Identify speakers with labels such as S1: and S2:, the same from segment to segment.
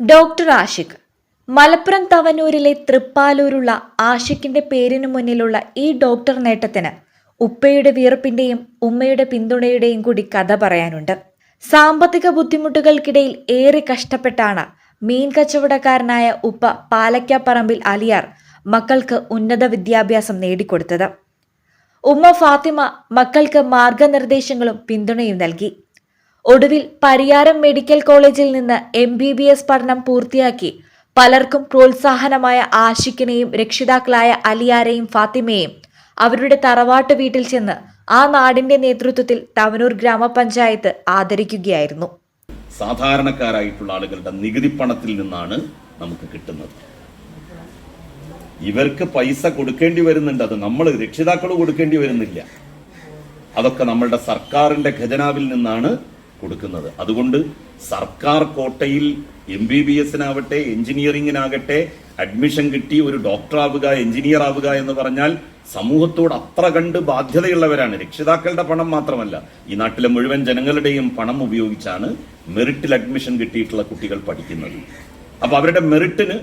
S1: Doctor Ashiq. Malappuram തവനൂരിലെ തൃപ്പാലൂരുള്ള ആഷിഖിന്റെ പേരിനു മുന്നിലുള്ള ഈ ഡോക്ടർ നേട്ടത്തിന് ഉപ്പയുടെ വിയർപ്പിന്റെയും ഉമ്മയുടെ പിന്തുണയുടെയും കൂടി കഥ പറയാനുണ്ട്. സാമ്പത്തിക ബുദ്ധിമുട്ടുകൾക്കിടയിൽ ഏറെ കഷ്ടപ്പെട്ടാണ് മീൻ കച്ചവടക്കാരനായ ഉപ്പ പാലക്കാപ്പറമ്പിൽ അലിയാർ മക്കൾക്ക് ഉന്നത വിദ്യാഭ്യാസം നേടിക്കൊടുത്തത്. ഉമ്മ ഫാത്തിമ മക്കൾക്ക് മാർഗനിർദ്ദേശങ്ങളും പിന്തുണയും നൽകി. ഒടുവിൽ പരിയാരം മെഡിക്കൽ കോളേജിൽ നിന്ന് എം ബി ബി എസ് പഠനം പൂർത്തിയാക്കി. പലർക്കും പ്രോത്സാഹനമായ ആഷിഖിനെയും രക്ഷിതാക്കളായ അലിയാരെയും ഫാത്തിമയെയും അവരുടെ തറവാട്ട് വീട്ടിൽ ചെന്ന് ആ നാടിന്റെ നേതൃത്വത്തിൽ തവനൂർ ഗ്രാമപഞ്ചായത്ത് ആദരിക്കുകയായിരുന്നു.
S2: സാധാരണക്കാരായിട്ടുള്ള ആളുകളുടെ നികുതി പണത്തിൽ നിന്നാണ് നമുക്ക് കിട്ടുന്നത്. ഇവർക്ക് പൈസ കൊടുക്കേണ്ടി വരുന്നുണ്ട്. അത് നമ്മൾ രക്ഷിതാക്കൾ കൊടുക്കേണ്ടി വരുന്നില്ല. അതൊക്കെ നമ്മളുടെ സർക്കാരിന്റെ ഖജനാവിൽ നിന്നാണ് കൊടുക്കുന്നത്. അതുകൊണ്ട് സർക്കാർ കോട്ടയിൽ എം ബി ബി എസിനാവട്ടെ എഞ്ചിനീയറിംഗിനാകട്ടെ അഡ്മിഷൻ കിട്ടി ഒരു ഡോക്ടർ ആവുക എഞ്ചിനീയർ ആവുക എന്ന് പറഞ്ഞാൽ സമൂഹത്തോട് അത്ര കണ്ട് ബാധ്യതയുള്ളവരാണ്. രക്ഷിതാക്കളുടെ പണം മാത്രമല്ല ഈ നാട്ടിലെ മുഴുവൻ ജനങ്ങളുടെയും പണം ഉപയോഗിച്ചാണ് മെറിറ്റിൽ അഡ്മിഷൻ കിട്ടിയിട്ടുള്ള കുട്ടികൾ പഠിക്കുന്നത്. അപ്പൊ അവരുടെ മെറിറ്റിന്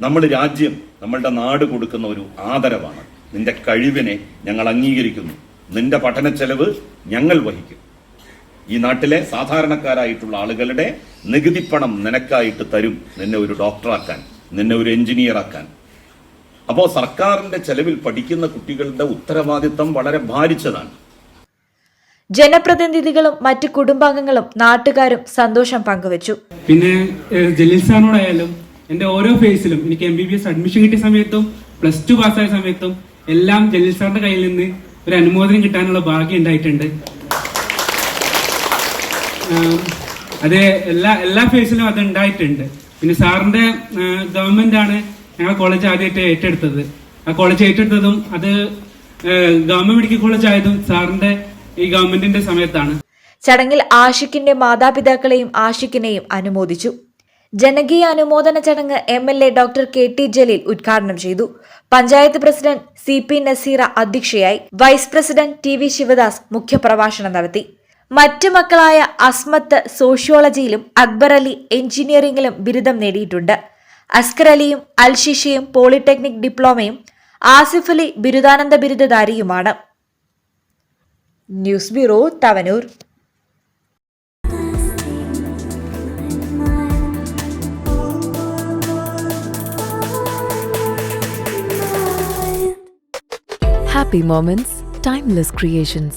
S2: നമ്മൾ രാജ്യം നമ്മളുടെ നാട് കൊടുക്കുന്ന ഒരു ആദരവാണ്. നിന്റെ കഴിവിനെ ഞങ്ങൾ അംഗീകരിക്കുന്നു. നിന്റെ പഠന ചെലവ് ഞങ്ങൾ വഹിക്കും. ഈ നാട്ടിലെ സാധാരണക്കാരായിട്ടുള്ള ആളുകളുടെ നികുതി പണം നിനക്കായിട്ട് തരും. നിന്നെ ഒരു ഡോക്ടറാക്കാൻ നിന്നെ ഒരു എഞ്ചിനീയർ ആക്കാൻ അപ്പോൾ സർക്കാരിന്റെ ചെലവിൽ പഠിക്കുന്ന കുട്ടികളുടെ ഉത്തരവാദിത്തം വളരെ ഭാരിച്ചതാണ്.
S1: ജനപ്രതിനിധികളും മറ്റ് കുടുംബാംഗങ്ങളും നാട്ടുകാരും സന്തോഷം പങ്കുവച്ചു.
S3: പിന്നെ ജലീൽസാനോടായാലും ജലീൽ സാറിനോടായാലും എന്റെ ഓരോ ഫേസിലും എനിക്ക് M B B S admission കിട്ടിയ സമയത്തും പ്ലസ് ടു പാസ്സായ സമയത്തും എല്ലാം ജലീൽ സാറിന്റെ കയ്യിൽ നിന്ന് ഒരു അനുമോദനം കിട്ടാനുള്ള ഭാഗ്യം ഉണ്ടായിട്ടുണ്ട്. അത് എല്ലാ എല്ലാ ഫേസിലും അത് ഉണ്ടായിട്ടുണ്ട്. പിന്നെ സാറിന്റെ ഗവൺമെന്റ് ആണ് ഞങ്ങളെ കോളേജ് ആദ്യമായിട്ട് ഏറ്റെടുത്തത്. ആ കോളേജ് ഏറ്റെടുത്തതും അത് ഗവൺമെന്റ് മെഡിക്കൽ കോളേജ് ആയതും സാറിന്റെ ഈ ഗവൺമെന്റിന്റെ സമയത്താണ്.
S1: ചടങ്ങിൽ ആഷിഖിന്റെ മാതാപിതാക്കളെയും ആഷിഖിനെയും അനുമോദിച്ചു. ജനകീയ അനുമോദന ചടങ്ങ് M L A doctor K T Jaleel ഉദ്ഘാടനം ചെയ്തു. Panchayat president C P Naseera അധ്യക്ഷയായി. Vice president T V Sivadas മുഖ്യപ്രഭാഷണം നടത്തി. മറ്റു മക്കളായ അസ്മത്ത് സോഷ്യോളജിയിലും അക്ബർ അലി എഞ്ചിനീയറിംഗിലും ബിരുദം നേടിയിട്ടുണ്ട്. അസ്കർ അലിയും അൽഷിഷയും പോളിടെക്നിക് ഡിപ്ലോമയും ആസിഫ് അലി ബിരുദാനന്ദ ബിരുദധാരിയുമാണ്. News bureau Tavanur.
S4: Happy moments, timeless creations.